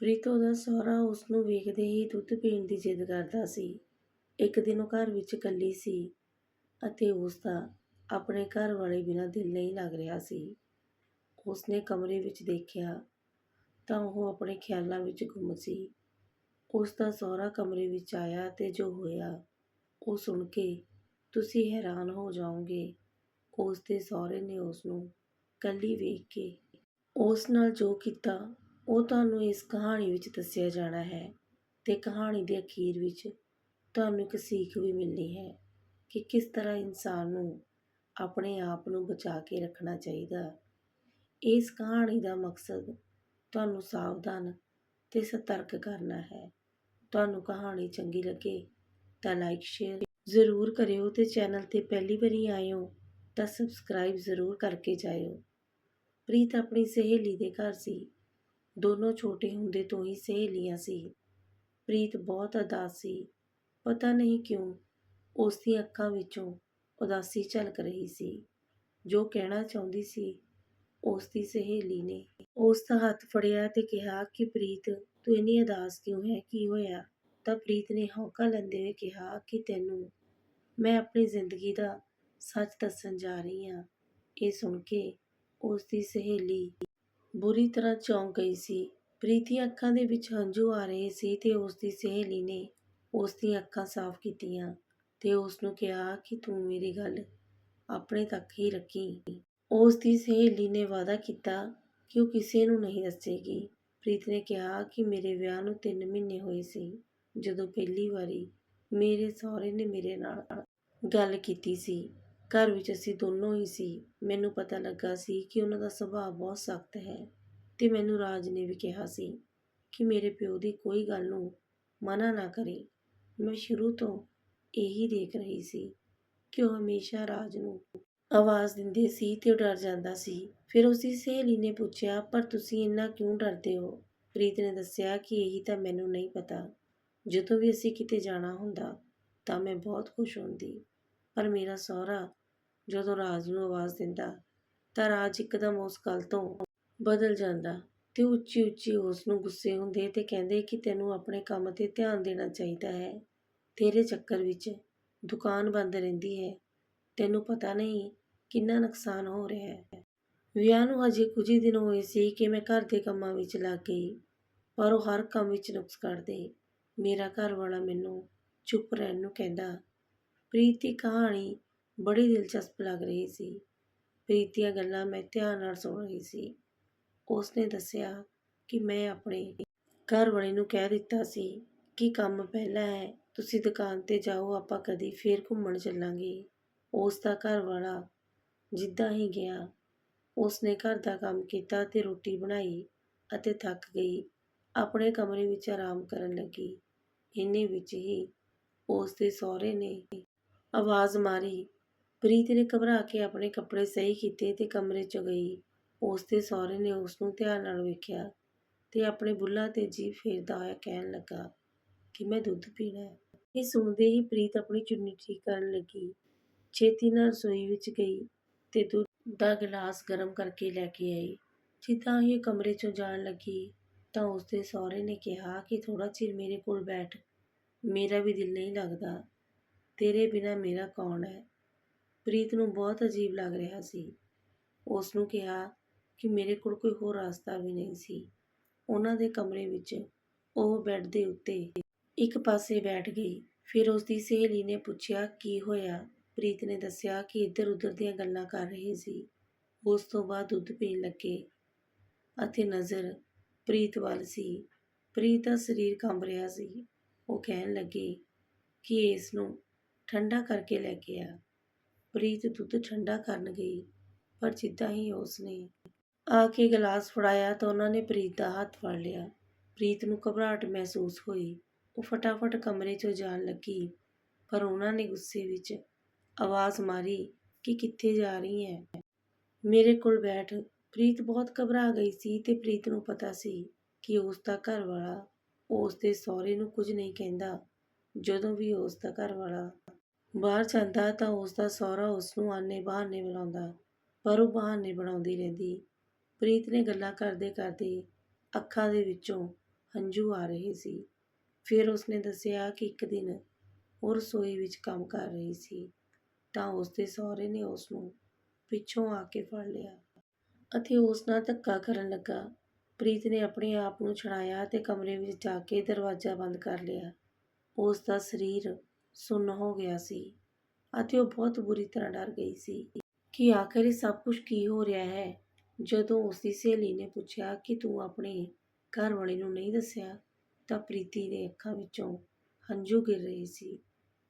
ਪ੍ਰੀਤੋ ਦਾ ਸਹੁਰਾ ਉਸ ਨੂੰ ਵੇਖਦੇ ਹੀ ਦੁੱਧ ਪੀਣ ਦੀ ਜਿੱਦ ਕਰਦਾ ਸੀ। ਇੱਕ ਦਿਨ ਉਹ ਘਰ ਵਿੱਚ ਇਕੱਲੀ ਸੀ ਅਤੇ ਉਸ ਦਾ ਆਪਣੇ ਘਰ ਵਾਲੇ ਬਿਨਾਂ ਦਿਲ ਨਹੀਂ ਲੱਗ ਰਿਹਾ ਸੀ। ਉਸਨੇ ਕਮਰੇ ਵਿੱਚ ਦੇਖਿਆ ਤਾਂ ਉਹ ਆਪਣੇ ਖਿਆਲਾਂ ਵਿੱਚ ਗੁੰਮ ਸੀ। ਉਸ ਦਾ ਸਹੁਰਾ ਕਮਰੇ ਵਿੱਚ ਆਇਆ ਅਤੇ ਜੋ ਹੋਇਆ, ਉਹ ਸੁਣ ਕੇ ਤੁਸੀਂ ਹੈਰਾਨ ਹੋ ਜਾਓਗੇ ਉਸ ਦੇ ਸਹੁਰੇ ਨੇ ਉਸ ਨੂੰ ਕੱਲੀ ਵੇਖ ਕੇ। ਉਸ ਨਾਲ ਜੋ ਕੀਤਾ ਉਹ ਤੁਹਾਨੂੰ ਇਸ ਕਹਾਣੀ ਵਿੱਚ ਦੱਸਿਆ ਜਾਣਾ ਹੈ ਅਤੇ ਕਹਾਣੀ ਦੇ ਅਖੀਰ ਵਿੱਚ ਤੁਹਾਨੂੰ ਇੱਕ ਸੀਖ ਵੀ ਮਿਲਣੀ ਹੈ ਕਿ ਕਿਸ ਤਰ੍ਹਾਂ ਇਨਸਾਨ ਨੂੰ ਆਪਣੇ ਆਪ ਨੂੰ ਬਚਾ ਕੇ ਰੱਖਣਾ ਚਾਹੀਦਾ। ਇਸ ਕਹਾਣੀ ਦਾ ਮਕਸਦ ਤੁਹਾਨੂੰ ਸਾਵਧਾਨ ਅਤੇ ਸਤਰਕ ਕਰਨਾ ਹੈ। ਤੁਹਾਨੂੰ ਕਹਾਣੀ ਚੰਗੀ ਲੱਗੇ ਤਾਂ ਲਾਈਕ ਸ਼ੇਅਰ ਜ਼ਰੂਰ ਕਰਿਓ ਤੇ ਚੈਨਲ ਤੇ ਪਹਿਲੀ ਵਾਰੀ ਆਏ ਹੋ ਤਾਂ ਸਬਸਕ੍ਰਾਈਬ ਜ਼ਰੂਰ ਕਰਕੇ ਜਾਇਓ। ਪ੍ਰੀਤ ਆਪਣੀ ਸਹੇਲੀ ਦੇ ਘਰ ਸੀ। ਦੋਨੋਂ ਛੋਟੇ ਹੁੰਦੇ ਤੋਂ ਹੀ ਸਹੇਲੀਆਂ ਸੀ। ਪ੍ਰੀਤ ਬਹੁਤ ਉਦਾਸ ਸੀ। ਪਤਾ ਨਹੀਂ ਕਿਉਂ ਉਸ ਦੀਆਂ ਅੱਖਾਂ ਵਿੱਚੋਂ ਉਦਾਸੀ ਝਲਕ ਰਹੀ ਸੀ। ਜੋ ਕਹਿਣਾ ਚਾਹੁੰਦੀ ਸੀ ਉਸ ਦੀ ਸਹੇਲੀ ਨੇ। ਉਸ ਦਾ ਹੱਥ ਫੜਿਆ ਤੇ ਕਿਹਾ ਕਿ, ਪ੍ਰੀਤ, ਤੂੰ ਇੰਨੀ ਉਦਾਸ ਕਿਉਂ ਹੈ? ਕੀ ਹੋਇਆ? ਤਾਂ ਪ੍ਰੀਤ ਨੇ ਹੌਕਾ ਲੈਂਦੇ ਹੋਏ ਕਿਹਾ ਕਿ, ਤੈਨੂੰ ਮੈਂ ਆਪਣੀ ਜ਼ਿੰਦਗੀ ਦਾ ਸੱਚ ਦੱਸਣ ਜਾ ਰਹੀ ਹਾਂ। ਇਹ ਸੁਣ ਕੇ ਉਸ ਦੀ ਸਹੇਲੀ ਬੁਰੀ ਤਰ੍ਹਾਂ ਚੌਂਕ ਗਈ ਸੀ। ਪ੍ਰੀਤੀ ਅੱਖਾਂ ਦੇ ਵਿੱਚ ਹੰਝੂ ਆ ਰਹੇ ਸੀ ਤੇ ਉਸਦੀ ਸਹੇਲੀ ਨੇ ਉਸ ਦੀਆਂ ਅੱਖਾਂ ਸਾਫ਼ ਕੀਤੀਆਂ ਤੇ ਉਸਨੂੰ ਕਿਹਾ ਕਿ ਤੂੰ ਮੇਰੀ ਗੱਲ ਆਪਣੇ ਤੱਕ ਹੀ ਰੱਖੀ। ਉਸਦੀ ਸਹੇਲੀ ਨੇ ਵਾਅਦਾ ਕੀਤਾ ਕਿ ਉਹ ਕਿਸੇ ਨੂੰ ਨਹੀਂ ਦੱਸੇਗੀ। ਪ੍ਰੀਤ ਨੇ ਕਿਹਾ ਕਿ ਮੇਰੇ ਵਿਆਹ ਨੂੰ ਤਿੰਨ ਮਹੀਨੇ ਹੋਏ ਸੀ। ਜਦੋਂ ਪਹਿਲੀ ਵਾਰੀ ਮੇਰੇ ਸਹੁਰੇ ਨੇ ਮੇਰੇ ਨਾਲ ਗੱਲ ਕੀਤੀ ਸੀ ਘਰ ਵਿੱਚ ਅਸੀਂ ਦੋਨੋਂ ਹੀ ਸੀ। ਮੈਨੂੰ ਪਤਾ ਲੱਗਾ ਸੀ ਕਿ ਉਹਨਾਂ ਦਾ ਸੁਭਾਅ ਬਹੁਤ ਸਖਤ ਹੈ ਅਤੇ ਮੈਨੂੰ ਰਾਜ ਨੇ ਵੀ ਕਿਹਾ ਸੀ ਕਿ ਮੇਰੇ ਪਿਓ ਦੀ ਕੋਈ ਗੱਲ ਨੂੰ ਮਨ੍ਹਾ ਨਾ ਕਰੇ। ਮੈਂ ਸ਼ੁਰੂ ਤੋਂ ਇਹੀ ਦੇਖ ਰਹੀ ਸੀ ਕਿ ਉਹ ਹਮੇਸ਼ਾ ਰਾਜ ਨੂੰ ਆਵਾਜ਼ ਦਿੰਦੇ ਸੀ ਤੇ ਉਹ ਡਰ ਜਾਂਦਾ ਸੀ। ਫਿਰ ਉਸ ਦੀ ਸਹੇਲੀ ਨੇ ਪੁੱਛਿਆ, ਪਰ ਤੁਸੀਂ ਇੰਨਾ ਕਿਉਂ ਡਰਦੇ ਹੋ? ਪ੍ਰੀਤ ਨੇ ਦੱਸਿਆ ਕਿ ਇਹੀ ਤਾਂ ਮੈਨੂੰ ਨਹੀਂ ਪਤਾ। ਜਦੋਂ ਵੀ ਅਸੀਂ ਕਿਤੇ ਜਾਣਾ ਹੁੰਦਾ ਤਾਂ ਮੈਂ ਬਹੁਤ ਖੁਸ਼ ਹੁੰਦੀ, ਪਰ ਮੇਰਾ ਸਹੁਰਾ ਜਦੋਂ ਰਾਜ ਨੂੰ ਆਵਾਜ਼ ਦਿੰਦਾ, ਤਾਂ ਰਾਜ ਇੱਕਦਮ ਉਸ ਗੱਲ ਤੋਂ ਬਦਲ ਜਾਂਦਾ ਤੇ ਉੱਚੀ ਉੱਚੀ ਉਸ ਨੂੰ ਗੁੱਸੇ ਹੁੰਦੇ ਤੇ ਕਹਿੰਦੇ ਕਿ ਤੈਨੂੰ ਆਪਣੇ ਕੰਮ ਤੇ ਧਿਆਨ ਦੇਣਾ ਚਾਹੀਦਾ ਹੈ। ਤੇਰੇ ਚੱਕਰ ਵਿੱਚ ਦੁਕਾਨ ਬੰਦ ਰਹਿੰਦੀ ਹੈ। ਤੈਨੂੰ ਪਤਾ ਨਹੀਂ ਕਿੰਨਾ ਨੁਕਸਾਨ ਹੋ ਰਿਹਾ ਹੈ। ਵਿਆਹ ਨੂੰ ਹਜੇ ਕੁਝ ਹੀ ਦਿਨ ਹੋਏ ਸੀ ਕਿ ਮੈਂ ਘਰ ਦੇ ਕੰਮਾਂ ਵਿੱਚ ਲੱਗ ਗਈ, ਪਰ ਉਹ ਹਰ ਕੰਮ ਵਿੱਚ ਨੁਕਸ ਕੱਢਦੇ। ਮੇਰਾ ਘਰ ਵਾਲਾ ਮੈਨੂੰ ਚੁੱਪ ਰਹਿਣ ਨੂੰ ਕਹਿੰਦਾ, ਪ੍ਰੀਤ ਦੀ ਕਹਾਣੀ ਬੜੀ ਦਿਲਚਸਪ ਲੱਗ ਰਹੀ ਸੀ। ਪ੍ਰੀਤ ਦੀਆਂ ਗੱਲਾਂ ਮੈਂ ਧਿਆਨ ਨਾਲ ਸੁਣ ਰਹੀ ਸੀ। ਉਸਨੇ ਦੱਸਿਆ ਕਿ ਮੈਂ ਆਪਣੇ ਘਰ ਵਾਲੇ ਨੂੰ ਕਹਿ ਦਿੱਤਾ ਸੀ ਕਿ ਕੰਮ ਪਹਿਲਾਂ ਹੈ, ਤੁਸੀਂ ਦੁਕਾਨ ਤੇ ਜਾਓ, ਆਪਾਂ ਕਦੀ ਫੇਰ ਘੁੰਮਣ ਚੱਲਾਂਗੇ। ਉਸ ਦਾ ਘਰ ਵਾਲਾ ਜਿੱਦਾਂ ਹੀ ਗਿਆ, ਉਸਨੇ ਘਰ ਦਾ ਕੰਮ ਕੀਤਾ ਅਤੇ ਰੋਟੀ ਬਣਾਈ ਅਤੇ ਥੱਕ ਗਈ। ਆਪਣੇ ਕਮਰੇ ਵਿੱਚ ਆਰਾਮ ਕਰਨ ਲੱਗੀ। ਇੰਨੇ ਵਿੱਚ ਹੀ ਉਸ ਦੇ ਸਹੁਰੇ ਨੇ ਆਵਾਜ਼ ਮਾਰੀ ਪ੍ਰੀਤ ਨੇ ਘਬਰਾ ਕੇ ਆਪਣੇ ਕੱਪੜੇ ਸਹੀ ਕੀਤੇ ਤੇ ਕਮਰੇ 'ਚ ਗਈ। ਉਸ ਦੇ ਸਹੁਰੇ ਨੇ ਉਸ ਨੂੰ ਧਿਆਨ ਨਾਲ ਵੇਖਿਆ ਤੇ ਆਪਣੇ ਬੁੱਲਾਂ ਤੇ ਜੀਭ ਫੇਰਦਾ ਹੋਇਆ ਕਹਿਣ ਲੱਗਾ, ਕਿ ਮੈਂ ਦੁੱਧ ਪੀਣਾ ਹੈ? ਇਹ ਸੁਣਦੇ ਹੀ ਪ੍ਰੀਤ ਆਪਣੀ ਚੁੰਨੀ ਠੀਕ ਕਰਨ ਲੱਗੀ। ਛੇਤੀ ਨਾਲ ਰਸੋਈ ਵਿੱਚ ਗਈ ਤੇ ਦੁੱਧ ਦਾ ਗਲਾਸ ਗਰਮ ਕਰਕੇ ਲੈ ਕੇ ਆਈ। ਜਿੱਦਾਂ ਹੀ ਇਹ ਕਮਰੇ 'ਚੋਂ ਜਾਣ ਲੱਗੀ ਤਾਂ ਉਸ ਦੇ ਸਹੁਰੇ ਨੇ ਕਿਹਾ ਕਿ ਥੋੜਾ ਚਿਰ ਮੇਰੇ ਕੋਲ ਬੈਠ, ਮੇਰਾ ਵੀ ਦਿਲ ਨਹੀਂ ਲੱਗਦਾ, ਤੇਰੇ ਬਿਨਾ ਮੇਰਾ ਕੌਣ ਹੈ? ਪ੍ਰੀਤ ਨੂੰ ਬਹੁਤ ਅਜੀਬ ਲੱਗ ਰਿਹਾ ਸੀ। ਉਸ ਨੂੰ ਕਿਹਾ ਕਿ ਮੇਰੇ ਕੋਲ ਕੋਈ ਹੋਰ ਰਸਤਾ ਵੀ ਨਹੀਂ ਸੀ। ਉਹਨਾਂ ਦੇ ਕਮਰੇ ਵਿੱਚ ਉਹ ਬੈੱਡ ਦੇ ਉੱਤੇ ਇੱਕ ਪਾਸੇ ਬੈਠ ਗਈ। ਫਿਰ ਉਸ ਦੀ ਸਹੇਲੀ ਨੇ ਪੁੱਛਿਆ, ਕੀ ਹੋਇਆ? ਪ੍ਰੀਤ ਨੇ ਦੱਸਿਆ ਕਿ ਇੱਧਰ ਉੱਧਰ ਦੀਆਂ ਗੱਲਾਂ ਕਰ ਰਹੇ ਸੀ। ਉਸ ਤੋਂ ਬਾਅਦ ਦੁੱਧ ਪੀਣ ਲੱਗੇ ਅਤੇ ਨਜ਼ਰ ਪ੍ਰੀਤ ਵੱਲ ਸੀ। ਪ੍ਰੀਤ ਦਾ ਸਰੀਰ ਕੰਬ ਰਿਹਾ ਸੀ। ਉਹ ਕਹਿਣ ਲੱਗੇ ਕਿ ਇਸ ਨੂੰ ਠੰਡਾ ਕਰਕੇ ਲੈ ਕੇ ਆ। ਪ੍ਰੀਤ ਦੁੱਧ ਠੰਡਾ ਕਰਨ ਗਈ, ਪਰ ਜਿੱਦਾਂ ਹੀ ਉਸ ਨੇ ਆ ਕੇ ਗਲਾਸ ਫੜਾਇਆ ਤਾਂ ਉਹਨਾਂ ਨੇ ਪ੍ਰੀਤ ਦਾ ਹੱਥ ਫੜ ਲਿਆ। ਪ੍ਰੀਤ ਨੂੰ ਘਬਰਾਹਟ ਮਹਿਸੂਸ ਹੋਈ। ਉਹ ਫਟਾਫਟ ਕਮਰੇ 'ਚੋਂ ਜਾਣ ਲੱਗੀ, ਪਰ ਉਹਨਾਂ ਨੇ ਗੁੱਸੇ ਵਿੱਚ ਆਵਾਜ਼ ਮਾਰੀ ਕਿ ਕਿੱਥੇ ਜਾ ਰਹੀ ਹੈ? ਮੇਰੇ ਕੋਲ ਬੈਠ। ਪ੍ਰੀਤ ਬਹੁਤ ਘਬਰਾ ਗਈ ਸੀ ਤੇ ਪ੍ਰੀਤ ਨੂੰ ਪਤਾ ਸੀ ਕਿ ਉਸ ਦਾ ਘਰ ਵਾਲਾ ਉਸ ਦੇ ਸਹੁਰੇ ਨੂੰ ਕੁਝ ਨਹੀਂ ਕਹਿੰਦਾ। ਜਦੋਂ ਵੀ ਉਸ ਦਾ ਘਰ ਵਾਲਾ ਬਾਹਰ ਜਾਂਦਾ ਤਾਂ ਉਸ ਦਾ ਸਹੁਰਾ ਉਸ ਨੂੰ ਆਨੇ ਬਹਾਨੇ ਬੁਲਾਉਂਦਾ, ਪਰ ਉਹ ਬਹਾਨੇ ਬਣਾਉਂਦੀ ਰਹਿੰਦੀ। ਪ੍ਰੀਤ ਨੇ ਗੱਲਾਂ ਕਰਦੇ ਕਰਦੇ ਅੱਖਾਂ ਦੇ ਵਿੱਚੋਂ ਹੰਝੂ ਆ ਰਹੇ ਸੀ। ਫਿਰ ਉਸਨੇ ਦੱਸਿਆ ਕਿ ਇੱਕ ਦਿਨ ਉਹ ਰਸੋਈ ਵਿੱਚ ਕੰਮ ਕਰ ਰਹੀ ਸੀ, ਤਾਂ ਉਸਦੇ ਸਹੁਰੇ ਨੇ ਉਸ ਨੂੰ ਪਿੱਛੋਂ ਆ ਕੇ ਫੜ ਲਿਆ ਅਤੇ ਉਸ ਨਾਲ ਧੱਕਾ ਕਰਨ ਲੱਗਾ। ਪ੍ਰੀਤ ਨੇ ਆਪਣੇ ਆਪ ਨੂੰ ਛੁਡਾਇਆ ਅਤੇ ਕਮਰੇ ਵਿੱਚ ਜਾ ਕੇ ਦਰਵਾਜ਼ਾ ਬੰਦ ਕਰ ਲਿਆ। ਉਸ ਦਾ ਸਰੀਰ ਸੁੰਨ ਹੋ ਗਿਆ ਸੀ ਅਤੇ ਉਹ ਬਹੁਤ ਬੁਰੀ ਤਰ੍ਹਾਂ ਡਰ ਗਈ ਸੀ ਕਿ ਆਖਿਰ ਇਹ ਸਭ ਕੁਝ ਕੀ ਹੋ ਰਿਹਾ ਹੈ? ਜਦੋਂ ਉਸ ਦੀ ਸਹੇਲੀ ਨੇ ਪੁੱਛਿਆ ਕਿ ਤੂੰ ਆਪਣੇ ਘਰ ਵਾਲੇ ਨੂੰ ਨਹੀਂ ਦੱਸਿਆ ਤਾਂ ਪ੍ਰੀਤੀ ਦੇ ਅੱਖਾਂ ਵਿੱਚੋਂ ਹੰਝੂ ਗਿਰ ਰਹੇ ਸੀ।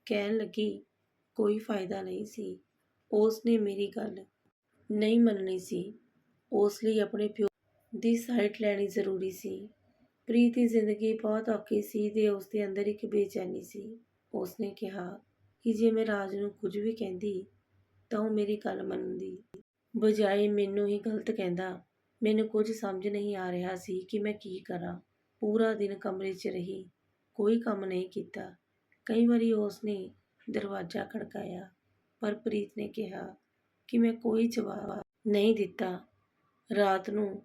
ਕਹਿਣ ਲੱਗੀ, ਕੋਈ ਫਾਇਦਾ ਨਹੀਂ ਸੀ। ਉਸ ਨੇ ਮੇਰੀ ਗੱਲ ਨਹੀਂ ਮੰਨਣੀ ਸੀ। ਉਸ ਲਈ ਆਪਣੇ ਪਿਓ ਦੀ ਸਾਈਟ ਲੈਣੀ ਜ਼ਰੂਰੀ ਸੀ। ਪ੍ਰੀਤੀ ਜ਼ਿੰਦਗੀ ਬਹੁਤ ਔਖੀ ਸੀ ਤੇ ਉਸ ਦੇ ਅੰਦਰ ਇੱਕ ਬੇਚੈਨੀ ਸੀ। ਉਸ ਨੇ ਕਿਹਾ ਕਿ ਜੇ ਮੈਂ ਰਾਜ ਨੂੰ ਕੁਝ ਵੀ ਕਹਿੰਦੀ ਤਾਂ ਉਹ ਮੇਰੀ ਗੱਲ ਮੰਨਦੀ। ਬਜਾਏ ਮੈਨੂੰ ਹੀ ਗਲਤ ਕਹਿੰਦਾ, ਮੈਨੂੰ ਕੁਝ ਸਮਝ ਨਹੀਂ ਆ ਰਿਹਾ ਸੀ ਕਿ ਮੈਂ ਕੀ ਕਰਾਂ। ਪੂਰਾ ਦਿਨ ਕਮਰੇ 'ਚ ਰਹੀ, ਕੋਈ ਕੰਮ ਨਹੀਂ ਕੀਤਾ। ਕਈ ਵਾਰੀ ਉਸ ਨੇ ਦਰਵਾਜ਼ਾ ਖੜਕਾਇਆ, ਪਰ ਪ੍ਰੀਤ ਨੇ ਕਿਹਾ ਕਿ ਮੈਂ ਕੋਈ ਜਵਾਬ ਨਹੀਂ ਦਿੱਤਾ। ਰਾਤ ਨੂੰ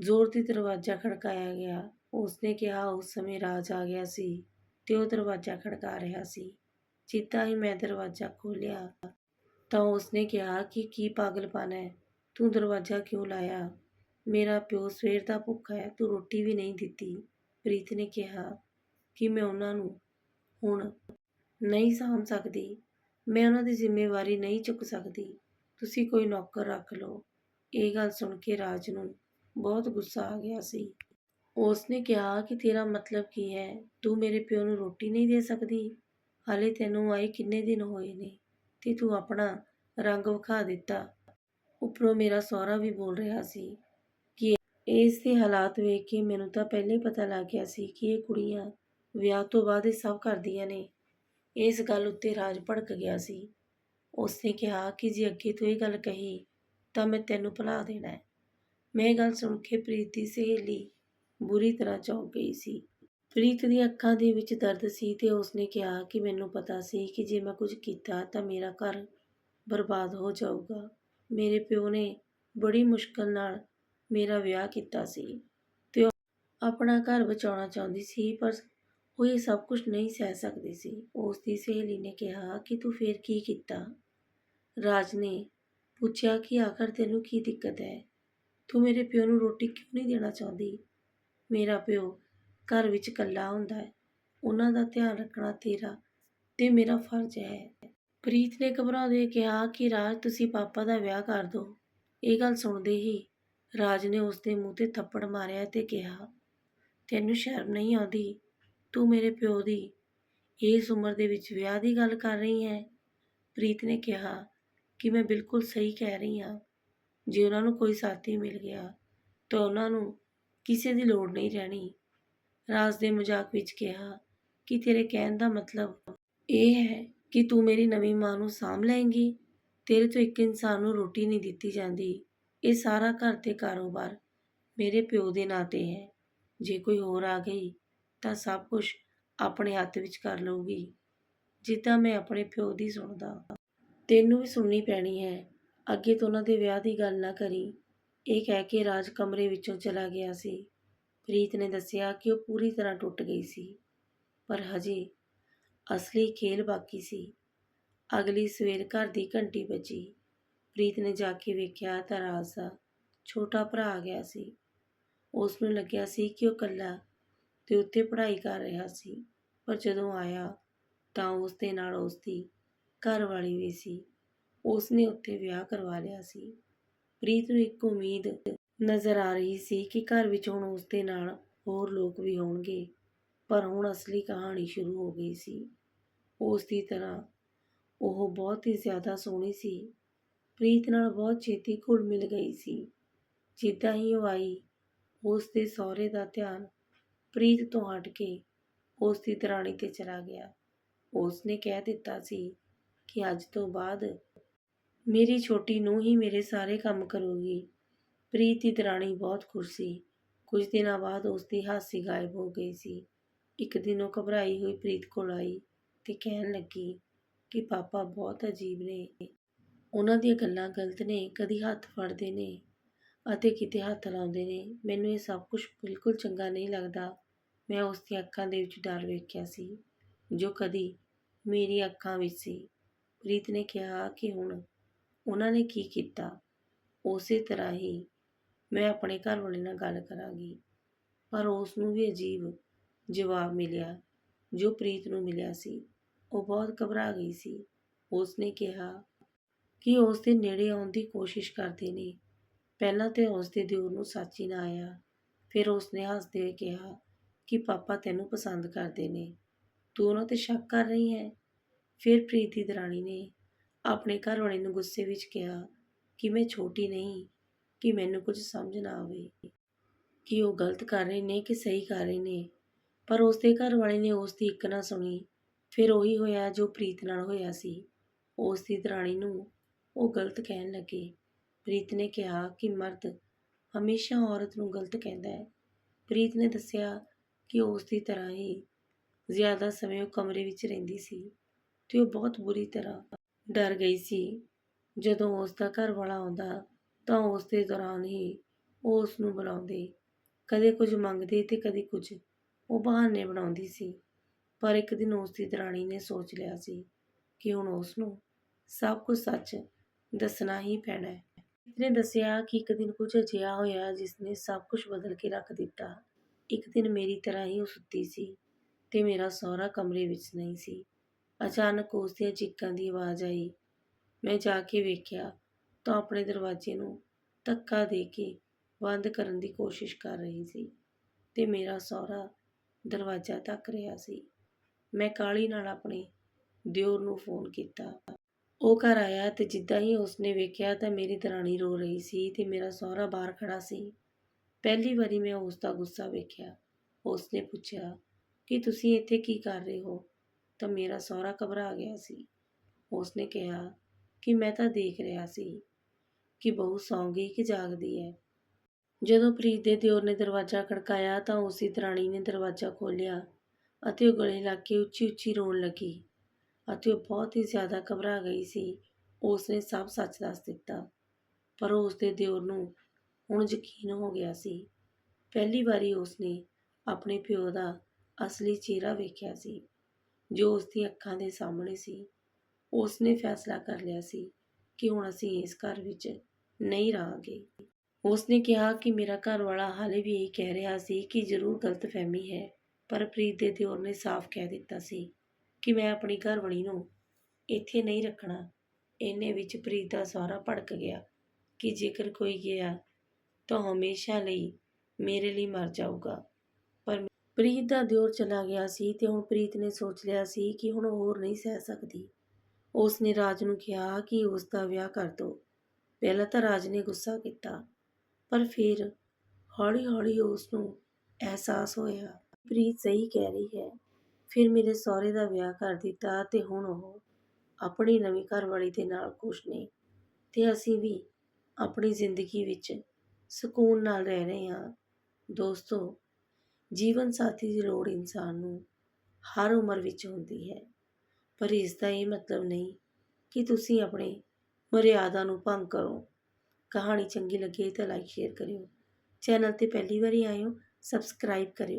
ਜ਼ੋਰ ਦੀ ਦਰਵਾਜ਼ਾ ਖੜਕਾਇਆ ਗਿਆ। ਉਸਨੇ ਕਿਹਾ, ਉਸ ਸਮੇਂ ਰਾਜ ਆ ਗਿਆ ਸੀ। ਤੇ ਉਹ ਦਰਵਾਜ਼ਾ ਖੜਕਾ ਰਿਹਾ ਸੀ। ਜਿੱਦਾਂ ਹੀ ਮੈਂ ਦਰਵਾਜ਼ਾ ਖੋਲ੍ਹਿਆ, ਤਾਂ ਉਸਨੇ ਕਿਹਾ ਕਿ ਕੀ ਪਾਗਲਪਨ ਹੈ, ਤੂੰ ਦਰਵਾਜ਼ਾ ਕਿਉਂ ਲਾਇਆ? ਮੇਰਾ ਪਿਓ ਸਵੇਰ ਦਾ ਭੁੱਖਾ ਹੈ, ਤੂੰ ਰੋਟੀ ਵੀ ਨਹੀਂ ਦਿੱਤੀ। ਪ੍ਰੀਤ ਨੇ ਕਿਹਾ ਕਿ ਮੈਂ ਉਹਨਾਂ ਨੂੰ ਹੁਣ ਨਹੀਂ ਸਾਂਭ ਸਕਦੀ। ਮੈਂ ਉਹਨਾਂ ਦੀ ਜ਼ਿੰਮੇਵਾਰੀ ਨਹੀਂ ਚੁੱਕ ਸਕਦੀ। ਤੁਸੀਂ ਕੋਈ ਨੌਕਰ ਰੱਖ ਲਓ। ਇਹ ਗੱਲ ਸੁਣ ਕੇ ਰਾਜ ਨੂੰ ਬਹੁਤ ਗੁੱਸਾ ਆ ਗਿਆ ਸੀ। ਉਸ ਨੇ ਕਿਹਾ ਕਿ ਤੇਰਾ ਮਤਲਬ ਕੀ ਹੈ? ਤੂੰ ਮੇਰੇ ਪਿਓ ਨੂੰ ਰੋਟੀ ਨਹੀਂ ਦੇ ਸਕਦੀ? ਹਾਲੇ ਤੈਨੂੰ ਆਏ ਕਿੰਨੇ ਦਿਨ ਹੋਏ ਨੇ ਤੇ ਤੂੰ ਆਪਣਾ ਰੰਗ ਵਿਖਾ ਦਿੱਤਾ। ਉੱਪਰੋਂ ਮੇਰਾ ਸਹੁਰਾ ਵੀ ਬੋਲ ਰਿਹਾ ਸੀ ਕਿ ਇਸ ਦੇ ਹਾਲਾਤ ਵੇਖ ਕੇ ਮੈਨੂੰ ਤਾਂ ਪਹਿਲਾਂ ਹੀ ਪਤਾ ਲੱਗ ਗਿਆ ਸੀ ਕਿ ਇਹ ਕੁੜੀਆਂ ਵਿਆਹ ਤੋਂ ਬਾਅਦ ਇਹ ਸਭ ਕਰਦੀਆਂ ਨੇ। ਇਸ ਗੱਲ ਉੱਤੇ ਰਾਜ ਭੜਕ ਗਿਆ ਸੀ। ਉਸਨੇ ਕਿਹਾ ਕਿ ਜੇ ਅੱਗੇ ਤੋਂ ਇਹ ਗੱਲ ਕਹੀ ਤਾਂ ਮੈਂ ਤੈਨੂੰ ਭੁਲਾ ਦੇਣਾ ਮੈਂ ਇਹ ਗੱਲ ਸੁਣ ਕੇ ਪ੍ਰੀਤੀ ਸਹੇਲੀ ਬੁਰੀ ਤਰ੍ਹਾਂ ਚੌਂਕ ਗਈ ਸੀ। ਪ੍ਰੀਤ ਦੀਆਂ ਅੱਖਾਂ ਦੇ ਵਿੱਚ ਦਰਦ ਸੀ ਤੇ ਉਸਨੇ ਕਿਹਾ ਕਿ ਮੈਨੂੰ ਪਤਾ ਸੀ ਕਿ ਜੇ ਮੈਂ ਕੁਝ ਕੀਤਾ ਤਾਂ ਮੇਰਾ ਘਰ ਬਰਬਾਦ ਹੋ ਜਾਊਗਾ। ਮੇਰੇ ਪਿਓ ਨੇ ਬੜੀ ਮੁਸ਼ਕਲ ਨਾਲ ਮੇਰਾ ਵਿਆਹ ਕੀਤਾ ਸੀ ਤੇ ਆਪਣਾ ਘਰ ਬਚਾਉਣਾ ਚਾਹੁੰਦੀ ਸੀ, ਪਰ ਉਹ ਇਹ ਸਭ ਕੁਝ ਨਹੀਂ ਸਹਿ ਸਕਦੀ ਸੀ। ਉਸ ਦੀ ਸਹੇਲੀ ਨੇ ਕਿਹਾ ਕਿ ਤੂੰ ਫੇਰ ਕੀ ਕੀਤਾ? ਰਾਜ ਨੇ ਪੁੱਛਿਆ ਕਿ ਆਖਰ ਤੈਨੂੰ ਕੀ ਦਿੱਕਤ ਹੈ? ਤੂੰ ਮੇਰੇ ਪਿਓ ਨੂੰ ਰੋਟੀ ਕਿਉਂ ਨਹੀਂ ਦੇਣਾ ਚਾਹੁੰਦੀ? ਮੇਰਾ ਪਿਓ ਘਰ ਵਿੱਚ ਇਕੱਲਾ ਹੁੰਦਾ ਹੈ। ਉਹਨਾਂ ਦਾ ਧਿਆਨ ਰੱਖਣਾ ਤੇਰਾ ਤੇ ਮੇਰਾ ਫਰਜ਼ ਹੈ। ਪ੍ਰੀਤ ਨੇ ਘਬਰਾਉਂਦੇ ਕਿਹਾ ਕਿ ਰਾਜ, ਤੁਸੀਂ ਪਾਪਾ ਦਾ ਵਿਆਹ ਕਰ ਦਿਓ। ਇਹ ਗੱਲ ਸੁਣਦੇ ਹੀ ਰਾਜ ਨੇ ਉਸ ਦੇ ਮੂੰਹ ਤੇ ਥੱਪੜ ਮਾਰਿਆ ਤੇ ਕਿਹਾ, ਤੈਨੂੰ ਸ਼ਰਮ ਨਹੀਂ ਆਉਂਦੀ? ਤੂੰ ਮੇਰੇ ਪਿਓ ਦੀ ਇਸ ਉਮਰ ਦੇ ਵਿੱਚ ਵਿਆਹ ਦੀ ਗੱਲ ਕਰ ਰਹੀ ਹੈ? ਪ੍ਰੀਤ ਨੇ ਕਿਹਾ ਕਿ ਮੈਂ ਬਿਲਕੁਲ ਸਹੀ ਕਹਿ ਰਹੀ ਹਾਂ। ਜੇ ਉਹਨਾਂ ਨੂੰ ਕੋਈ ਸਾਥੀ ਮਿਲ ਗਿਆ ਤਾਂ ਉਹਨਾਂ ਨੂੰ ਕਿਸੇ ਦੀ ਲੋੜ ਨਹੀਂ ਰਹਿਣੀ। ਰਾਜ ਦੇ ਮਜ਼ਾਕ ਵਿੱਚ ਕਿਹਾ ਕਿ ਤੇਰੇ ਕਹਿਣ ਦਾ ਮਤਲਬ ਇਹ ਹੈ ਕਿ ਤੂੰ ਮੇਰੀ ਨਵੀਂ ਮਾਂ ਨੂੰ ਸਾਂਭ ਲਏਂਗੀ। ਤੇਰੇ ਤੋਂ ਇੱਕ ਇਨਸਾਨ ਨੂੰ ਰੋਟੀ ਨਹੀਂ ਦਿੱਤੀ ਜਾਂਦੀ। ਇਹ ਸਾਰਾ ਘਰ ਤੇ ਕਾਰੋਬਾਰ ਮੇਰੇ ਪਿਓ ਦੇ ਨਾਂ ਤੇ ਹੈ। ਜੇ ਕੋਈ ਹੋਰ ਆ ਗਈ ਤਾਂ ਸਭ ਕੁਝ ਆਪਣੇ ਹੱਥ ਵਿੱਚ ਕਰ ਲਊਗੀ। ਜਿੱਦਾਂ ਮੈਂ ਆਪਣੇ ਪਿਓ ਦੀ ਸੁਣਦਾ। ਤੈਨੂੰ ਵੀ ਸੁਣਨੀ ਪੈਣੀ ਹੈ। ਅੱਗੇ ਤੋਂ ਉਹਨਾਂ ਦੇ ਵਿਆਹ ਦੀ ਗੱਲ ਨਾ ਕਰੀ। ਇਹ ਕਹਿ ਕੇ ਰਾਜ ਕਮਰੇ ਵਿੱਚੋਂ ਚਲਾ ਗਿਆ ਸੀ। ਪ੍ਰੀਤ ਨੇ ਦੱਸਿਆ ਕਿ ਉਹ ਪੂਰੀ ਤਰ੍ਹਾਂ ਟੁੱਟ ਗਈ ਸੀ, ਪਰ ਹਜੇ ਅਸਲੀ ਖੇਲ ਬਾਕੀ ਸੀ। ਅਗਲੀ ਸਵੇਰ ਘਰ ਦੀ ਘੰਟੀ ਵੱਜੀ। ਪ੍ਰੀਤ ਨੇ ਜਾ ਕੇ ਵੇਖਿਆ ਤਾਂ ਰਾਜ ਦਾ ਛੋਟਾ ਭਰਾ ਆ ਗਿਆ ਸੀ। ਉਸ ਨੂੰ ਲੱਗਿਆ ਸੀ ਕਿ ਉਹ ਇਕੱਲਾ ਤੇ ਉੱਤੇ ਪੜ੍ਹਾਈ ਕਰ ਰਿਹਾ ਸੀ, ਪਰ ਜਦੋਂ ਆਇਆ ਤਾਂ ਉਸ ਦੇ ਨਾਲ ਉਸ ਦੀ ਘਰ ਵਾਲੀ ਵੀ ਸੀ। ਉਸ ਨੇ ਉੱਥੇ ਵਿਆਹ ਕਰਵਾ ਲਿਆ ਸੀ। ਪ੍ਰੀਤ ਨੂੰ ਇੱਕ ਉਮੀਦ ਨਜ਼ਰ ਆ ਰਹੀ ਸੀ ਕਿ ਘਰ ਵਿੱਚ ਹੁਣ ਉਸ ਦੇ ਨਾਲ ਹੋਰ ਲੋਕ ਵੀ ਹੋਣਗੇ, ਪਰ ਹੁਣ ਅਸਲੀ ਕਹਾਣੀ ਸ਼ੁਰੂ ਹੋ ਗਈ ਸੀ। ਉਸ ਦੀ ਤਰ੍ਹਾਂ ਉਹ ਬਹੁਤ ਹੀ ਜ਼ਿਆਦਾ ਸੋਹਣੀ ਸੀ। ਪ੍ਰੀਤ ਨਾਲ ਬਹੁਤ ਛੇਤੀ ਘੁਲ ਮਿਲ ਗਈ ਸੀ। ਜਿੱਦਾਂ ਹੀ ਉਹ ਆਈ, ਉਸ ਦੇ ਸਹੁਰੇ ਦਾ ਧਿਆਨ ਪ੍ਰੀਤ ਤੋਂ ਹਟ ਕੇ ਉਸ ਦੀ ਦਰਾਣੀ ਤੇ ਚਲਾ ਗਿਆ। ਉਸ ਨੇ ਕਹਿ ਦਿੱਤਾ ਸੀ ਕਿ ਅੱਜ ਤੋਂ ਬਾਅਦ ਮੇਰੀ ਛੋਟੀ ਨੂੰ ਹੀ ਮੇਰੇ ਸਾਰੇ ਕੰਮ ਕਰੂਗੀ। ਪ੍ਰੀਤ ਦੀ ਦਰਾਣੀ ਬਹੁਤ ਖੁਸ਼ ਸੀ। ਕੁਝ ਦਿਨਾਂ ਬਾਅਦ ਉਸ ਦੀ ਹਾਸੀ ਗਾਇਬ ਹੋ ਗਈ ਸੀ। ਇੱਕ ਦਿਨ ਉਹ ਘਬਰਾਈ ਹੋਈ ਪ੍ਰੀਤ ਕੋਲ ਆਈ ਤੇ ਕਹਿਣ ਲੱਗੀ ਕਿ ਪਾਪਾ ਬਹੁਤ ਅਜੀਬ ਨੇ। ਉਹਨਾਂ ਦੀਆਂ ਗੱਲਾਂ ਗਲਤ ਨੇ, ਕਦੀ ਹੱਥ ਫੜਦੇ ਨੇ ਅਤੇ ਕਿਤੇ ਹੱਥ ਲਾਉਂਦੇ ਨੇ। ਮੈਨੂੰ ਇਹ ਸਭ ਕੁਝ ਬਿਲਕੁਲ ਚੰਗਾ ਨਹੀਂ ਲੱਗਦਾ। ਮੈਂ ਉਸ ਦੀਆਂ ਅੱਖਾਂ ਦੇ ਵਿੱਚ ਡਰ ਵੇਖਿਆ ਸੀ, ਜੋ ਕਦੀ ਮੇਰੀ ਅੱਖਾਂ ਵਿੱਚ ਸੀ। ਪ੍ਰੀਤ ਨੇ ਕਿਹਾ ਕਿ ਹੁਣ ਉਹਨਾਂ ਨੇ ਕੀ ਕੀਤਾ? ਉਸੇ ਤਰ੍ਹਾਂ ਹੀ ਮੈਂ ਆਪਣੇ ਘਰ ਵਾਲੇ ਨਾਲ ਗੱਲ ਕਰਾਂਗੀ। ਪਰ ਉਸ ਨੂੰ ਵੀ ਅਜੀਬ ਜਵਾਬ ਮਿਲਿਆ, ਜੋ ਪ੍ਰੀਤ ਨੂੰ ਮਿਲਿਆ ਸੀ। ਉਹ ਬਹੁਤ ਘਬਰਾ ਗਈ ਸੀ। ਉਸ ਨੇ ਕਿਹਾ ਕਿ ਉਸ ਦੇ ਨੇੜੇ ਆਉਣ ਦੀ ਕੋਸ਼ਿਸ਼ ਕਰਦੇ ਨੇ। ਪਹਿਲਾਂ ਤੇ ਉਸ ਦੇ ਦਿਓਰ ਨੂੰ ਸੱਚ ਹੀ ਨਾ ਆਇਆ। ਫਿਰ ਉਸ ਨੇ ਹੱਸਦੇ ਹੋਏ ਕਿਹਾ ਕਿ ਪਾਪਾ ਤੈਨੂੰ ਪਸੰਦ ਕਰਦੇ ਨੇ। ਤੂੰ ਉਹਨਾਂ ਤੇ ਸ਼ੱਕ ਕਰ ਰਹੀ ਹੈ? ਫਿਰ ਪ੍ਰੀਤ ਦੀ ਦਰਾਣੀ ਨੇ ਆਪਣੇ ਘਰ ਵਾਲੇ ਨੂੰ ਗੁੱਸੇ ਵਿੱਚ ਕਿਹਾ ਕਿ ਮੈਂ ਛੋਟੀ ਨਹੀਂ, ਕਿ ਮੈਨੂੰ ਕੁਝ ਸਮਝ ਨਾ ਆਵੇ, ਕਿ ਉਹ ਗਲਤ ਕਰ ਰਹੇ ਨੇ ਕਿ ਸਹੀ ਕਰ ਰਹੇ ਨੇ। ਪਰ ਉਸ ਦੇ ਘਰ ਵਾਲੇ ਨੇ ਉਸ ਦੀ ਇੱਕ ਨਾ ਸੁਣੀ। ਫਿਰ ਉਹੀ ਹੋਇਆ ਜੋ ਪ੍ਰੀਤ ਨਾਲ ਹੋਇਆ ਸੀ। ਉਸ ਦੀ ਦਰਾਣੀ ਨੂੰ ਉਹ ਗਲਤ ਕਹਿਣ ਲੱਗੇ। ਪ੍ਰੀਤ ਨੇ ਕਿਹਾ ਕਿ ਮਰਦ ਹਮੇਸ਼ਾ ਔਰਤ ਨੂੰ ਗਲਤ ਕਹਿੰਦਾ ਹੈ। ਪ੍ਰੀਤ ਨੇ ਦੱਸਿਆ ਕਿ ਉਸ ਦੀ ਤਰ੍ਹਾਂ ਹੀ ਜ਼ਿਆਦਾ ਸਮੇਂ ਉਹ ਕਮਰੇ ਵਿੱਚ ਰਹਿੰਦੀ ਸੀ ਤੇ ਉਹ ਬਹੁਤ ਬੁਰੀ ਤਰ੍ਹਾਂ ਡਰ ਗਈ ਸੀ। ਜਦੋਂ ਉਸ ਦਾ ਘਰ ਵਾਲਾ ਆਉਂਦਾ, ਤਾਂ ਉਸ ਦੇ ਦੌਰਾਨ ਹੀ ਉਹ ਉਸ ਨੂੰ ਬੁਲਾਉਂਦੇ। ਕਦੇ ਕੁਝ ਮੰਗਦੇ ਤੇ ਕਦੇ ਕੁਝ ਉਹ ਬਹਾਨੇ ਬਣਾਉਂਦੀ ਸੀ। ਪਰ ਇੱਕ ਦਿਨ ਉਸ ਦੀ ਦਰਾਣੀ ਨੇ ਸੋਚ ਲਿਆ ਸੀ ਕਿ ਹੁਣ ਉਸ ਨੂੰ ਸਭ ਕੁਝ ਸੱਚ ਦੱਸਣਾ ਹੀ ਪੈਣਾ ਹੈ। ਨੇ ਦੱਸਿਆ ਕਿ ਇੱਕ ਦਿਨ ਕੁਝ ਅਜਿਹਾ ਹੋਇਆ ਜਿਸ ਨੇ ਸਭ ਕੁਝ ਬਦਲ ਕੇ ਰੱਖ ਦਿੱਤਾ। ਇੱਕ ਦਿਨ ਮੇਰੀ ਤਰ੍ਹਾਂ ਹੀ ਉਹ ਸੁੱਤੀ ਸੀ ਤੇ ਮੇਰਾ ਸਹੁਰਾ ਕਮਰੇ ਵਿੱਚ ਨਹੀਂ ਸੀ। ਅਚਾਨਕ ਉਸ ਦੀਆਂ ਚੀਕਾਂ ਦੀ ਆਵਾਜ਼ ਆਈ। ਮੈਂ ਜਾ ਕੇ ਵੇਖਿਆ ਤਾਂ ਆਪਣੇ ਦਰਵਾਜ਼ੇ ਨੂੰ ਧੱਕਾ ਦੇ ਕੇ ਬੰਦ ਕਰਨ ਦੀ ਕੋਸ਼ਿਸ਼ ਕਰ ਰਹੀ ਸੀ ਤੇ ਮੇਰਾ ਸਹੁਰਾ ਦਰਵਾਜ਼ਾ ਧੱਕ ਰਿਹਾ ਸੀ। ਮੈਂ ਕਾਲੀ ਨਾਲ ਆਪਣੇ ਦਿਓਰ ਨੂੰ ਫੋਨ ਕੀਤਾ। ਉਹ ਘਰ ਆਇਆ ਤੇ ਜਿੱਦਾਂ ਹੀ ਉਸਨੇ ਵੇਖਿਆ ਤਾਂ ਮੇਰੀ ਦਰਾਣੀ ਰੋ ਰਹੀ ਸੀ ਤੇ ਮੇਰਾ ਸਹੁਰਾ ਬਾਹਰ ਖੜਾ ਸੀ। ਪਹਿਲੀ ਵਾਰੀ ਮੈਂ ਉਸ ਦਾ ਗੁੱਸਾ ਵੇਖਿਆ। ਉਸਨੇ ਪੁੱਛਿਆ, ਕਿ ਤੁਸੀਂ ਇੱਥੇ ਕੀ ਕਰ ਰਹੇ ਹੋ? ਤਾਂ ਮੇਰਾ ਸਹੁਰਾ ਘਬਰਾ ਗਿਆ ਸੀ। ਉਸਨੇ ਕਿਹਾ ਕਿ ਮੈਂ ਤਾਂ ਦੇਖ ਰਿਹਾ ਸੀ ਕਿ ਬਹੂ ਸੌਂ ਗਈ ਕਿ ਜਾਗਦੀ ਹੈ। ਜਦੋਂ ਪ੍ਰੀਤ ਦੇ ਦਿਓਰ ਨੇ ਦਰਵਾਜ਼ਾ ਖੜਕਾਇਆ ਤਾਂ ਉਸ ਦਰਾਣੀ ਨੇ ਦਰਵਾਜ਼ਾ ਖੋਲ੍ਹਿਆ ਅਤੇ ਉਹ ਗਲੇ ਲੱਗ ਕੇ ਉੱਚੀ ਉੱਚੀ ਰੋਣ ਲੱਗੀ ਅਤੇ ਉਹ ਬਹੁਤ ਹੀ ਜ਼ਿਆਦਾ ਘਬਰਾ ਗਈ ਸੀ। ਉਸ ਨੇ ਸਭ ਸੱਚ ਦੱਸ ਦਿੱਤਾ, ਪਰ ਉਸ ਦੇ ਦਿਓਰ ਨੂੰ ਹੁਣ ਯਕੀਨ ਹੋ ਗਿਆ ਸੀ। ਪਹਿਲੀ ਵਾਰੀ ਉਸ ਨੇ ਆਪਣੇ ਪਿਓ ਦਾ ਅਸਲੀ ਚਿਹਰਾ ਵੇਖਿਆ ਸੀ। ਜੋ ਉਸ ਦੀਆਂ ਅੱਖਾਂ ਦੇ ਸਾਹਮਣੇ ਸੀ ਉਸ ਨੇ ਫੈਸਲਾ ਕਰ ਲਿਆ ਸੀ ਕਿ ਹੁਣ ਅਸੀਂ ਇਸ ਘਰ ਵਿੱਚ ਨਹੀਂ ਰਹਾਂਗੇ। ਉਸ ਨੇ ਕਿਹਾ ਕਿ ਮੇਰਾ ਘਰ ਵਾਲਾ ਹਾਲੇ ਵੀ ਇਹ ਕਹਿ ਰਿਹਾ ਸੀ ਕਿ ਜ਼ਰੂਰ ਗਲਤਫਹਿਮੀ ਹੈ, ਪਰ ਪ੍ਰੀਤ ਦੇ ਦਿਓਰ ਨੇ ਸਾਫ਼ ਕਹਿ ਦਿੱਤਾ ਸੀ ਕਿ ਮੈਂ ਆਪਣੀ ਘਰਵਾਲੀ ਨੂੰ ਇੱਥੇ ਨਹੀਂ ਰੱਖਣਾ। ਇੰਨੇ ਵਿੱਚ ਪ੍ਰੀਤ ਦਾ ਸਹੁਰਾ ਭੜਕ ਗਿਆ ਕਿ ਜੇਕਰ ਕੋਈ ਗਿਆ ਤਾਂ ਹਮੇਸ਼ਾ ਲਈ ਮੇਰੇ ਲਈ ਮਰ ਜਾਊਗਾ। ਪ੍ਰੀਤ ਦਾ ਦਿਓਰ ਚਲਾ ਗਿਆ ਸੀ ਤੇ ਹੁਣ ਪ੍ਰੀਤ ਨੇ ਸੋਚ ਲਿਆ ਸੀ ਕਿ ਹੁਣ ਹੋਰ ਨਹੀਂ ਸਹਿ ਸਕਦੀ। ਉਸ ਨੇ ਰਾਜ ਨੂੰ ਕਿਹਾ ਕਿ ਉਸ ਦਾ ਵਿਆਹ ਕਰ ਦੋ। ਪਹਿਲਾਂ ਤਾਂ ਰਾਜ ਨੇ ਗੁੱਸਾ ਕੀਤਾ, ਪਰ ਫਿਰ ਹੌਲੀ-ਹੌਲੀ ਉਸ ਨੂੰ ਅਹਿਸਾਸ ਹੋਇਆ ਪ੍ਰੀਤ ਸਹੀ ਕਹਿ ਰਹੀ ਹੈ। ਫਿਰ ਮੇਰੇ ਸਹੁਰੇ ਦਾ ਵਿਆਹ ਕਰ ਦਿੱਤਾ ਤੇ ਹੁਣ ਉਹ ਆਪਣੀ ਨਵੀਂ ਘਰਵਾਲੀ ਦੇ ਨਾਲ ਖੁਸ਼ ਨੇ ਤੇ ਅਸੀਂ ਵੀ ਆਪਣੀ ਜ਼ਿੰਦਗੀ ਵਿੱਚ ਸਕੂਨ ਨਾਲ ਰਹਿ ਰਹੇ ਹਾਂ। ਦੋਸਤੋ ਜੀਵਨ ਸਾਥੀ ਦੀ ਲੋੜ ਇਨਸਾਨ ਨੂੰ ਹਰ ਉਮਰ ਵਿੱਚ ਹੁੰਦੀ ਹੈ। ਪਰ ਇਸ ਦਾ ਇਹ ਮਤਲਬ ਨਹੀਂ ਕਿ ਤੁਸੀਂ ਆਪਣੇ ਮਰਿਆਦਾ ਨੂੰ ਭੰਗ ਕਰੋ। ਕਹਾਣੀ ਚੰਗੀ ਲੱਗੇ ਤਾਂ ਲਾਈਕ ਸ਼ੇਅਰ ਕਰਿਓ। ਚੈਨਲ ਤੇ ਪਹਿਲੀ ਵਾਰੀ ਆਇਓ ਸਬਸਕ੍ਰਾਈਬ ਕਰਿਓ।